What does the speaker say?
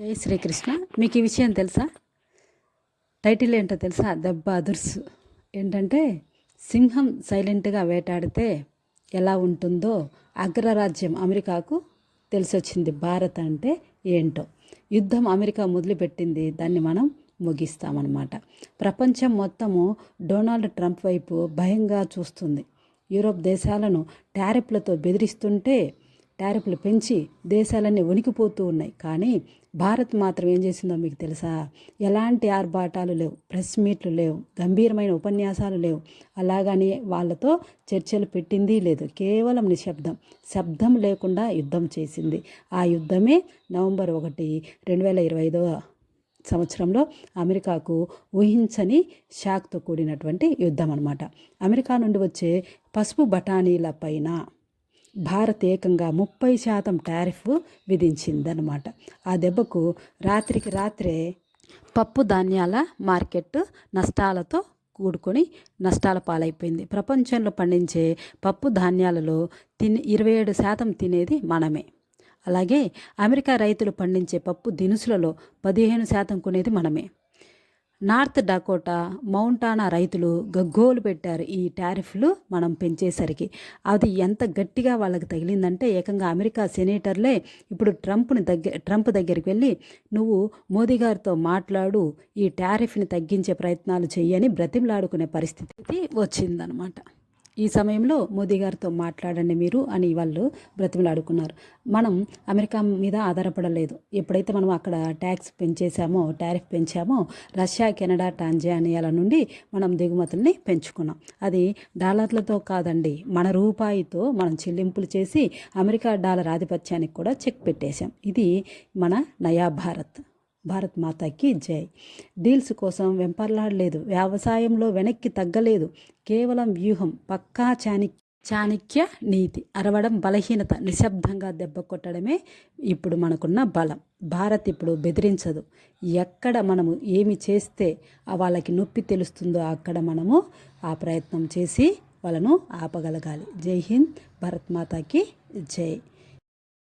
జై శ్రీకృష్ణ. మీకు ఈ విషయం తెలుసా? టైటిల్ ఏంటో తెలుసా? దెబ్బ అదుర్స్. ఏంటంటే సింహం సైలెంట్గా వేటాడితే ఎలా ఉంటుందో అగ్రరాజ్యం అమెరికాకు తెలిసొచ్చింది. భారత్ అంటే ఏంటో. యుద్ధం అమెరికా మొదలుపెట్టింది. దాన్ని మనం ముగిస్తామన్నమాట. ప్రపంచం మొత్తము డొనాల్డ్ ట్రంప్ వైపు భయంగా చూస్తుంది. యూరోప్ దేశాలను టారిఫ్లతో బెదిరిస్తుంటే టారిఫ్లు పెంచి దేశాలన్నీ వణికిపోతూ ఉన్నాయి. కానీ భారత్ మాత్రం ఏం చేసిందో మీకు తెలుసా? ఎలాంటి ఆర్భాటాలు లేవు. ప్రెస్ మీట్లు లేవు. గంభీరమైన ఉపన్యాసాలు లేవు. అలాగని వాళ్ళతో చర్చలు పెట్టింది లేదు. కేవలం నిశ్శబ్దం. శబ్దం లేకుండా యుద్ధం చేసింది. ఆ యుద్ధమే నవంబర్ ఒకటి రెండు వేల ఇరవై ఐదవ సంవత్సరంలో అమెరికాకు ఊహించని షాక్తో కూడినటువంటి యుద్ధం అనమాట అమెరికా నుండి వచ్చే పసుపు బఠానీల పైన భారత్ ఏకంగా ముప్పై శాతం టారిఫ్ విధించిందనమాట ఆ దెబ్బకు రాత్రికి రాత్రే పప్పు ధాన్యాల మార్కెట్ నష్టాలతో కూడుకొని నష్టాల పాలైపోయింది. ప్రపంచంలో పండించే పప్పు ధాన్యాలలో తిని ఇరవై ఏడు శాతం తినేది మనమే. అలాగే అమెరికా రైతులు పండించే పప్పు దినుసులలో పదిహేను శాతం కొనేది మనమే. నార్త్ డకోటా మౌంటానా రైతులు గగ్గోలు పెట్టారు ఈ టారిఫ్లు మనం పెంచేసరికి. అది ఎంత గట్టిగా వాళ్ళకి తగిలిందంటే ఏకంగా అమెరికా సెనేటర్లే ఇప్పుడు ట్రంప్ని దగ్గర ట్రంప్ దగ్గరికి వెళ్ళి నువ్వు మోదీ గారితో మాట్లాడు ఈ టారిఫ్ని తగ్గించే ప్రయత్నాలు చేయని బ్రతిమలాడుకునే పరిస్థితి వచ్చిందనమాట. ఈ సమయంలో మోదీ గారితో మాట్లాడండి మీరు అని వాళ్ళు బ్రతిమలాడుకున్నారు. మనం అమెరికా మీద ఆధారపడలేదు. ఎప్పుడైతే మనం అక్కడ ట్యాక్స్ పెంచేసామో టారిఫ్ పెంచామో రష్యా కెనడా టాంజానియాల నుండి మనం దిగుమతుల్ని పెంచుకున్నాం. అది డాలర్లతో కాదండి మన రూపాయితో మనం చెల్లింపులు చేసి అమెరికా డాలర్ ఆధిపత్యానికి కూడా చెక్ పెట్టేశాం. ఇది మన నయా భారత్. భారత్ మాతాకి జై. డీల్స్ కోసం వెంపర్లాడలేదు. వ్యవసాయంలో వెనక్కి తగ్గలేదు. కేవలం వ్యూహం పక్కా చాణి చాణక్య నీతి అరవడం బలహీనత నిశ్శబ్దంగా దెబ్బ కొట్టడమే ఇప్పుడు మనకున్న బలం. భారత్ ఇప్పుడు బెదిరించదు. ఎక్కడ మనము ఏమి చేస్తే ఆ వాళ్ళకి నొప్పి తెలుస్తుందో అక్కడ మనము ఆ ప్రయత్నం చేసి వాళ్ళను ఆపగలగాలి. జై హింద్ భారత్ మాతాకి జై.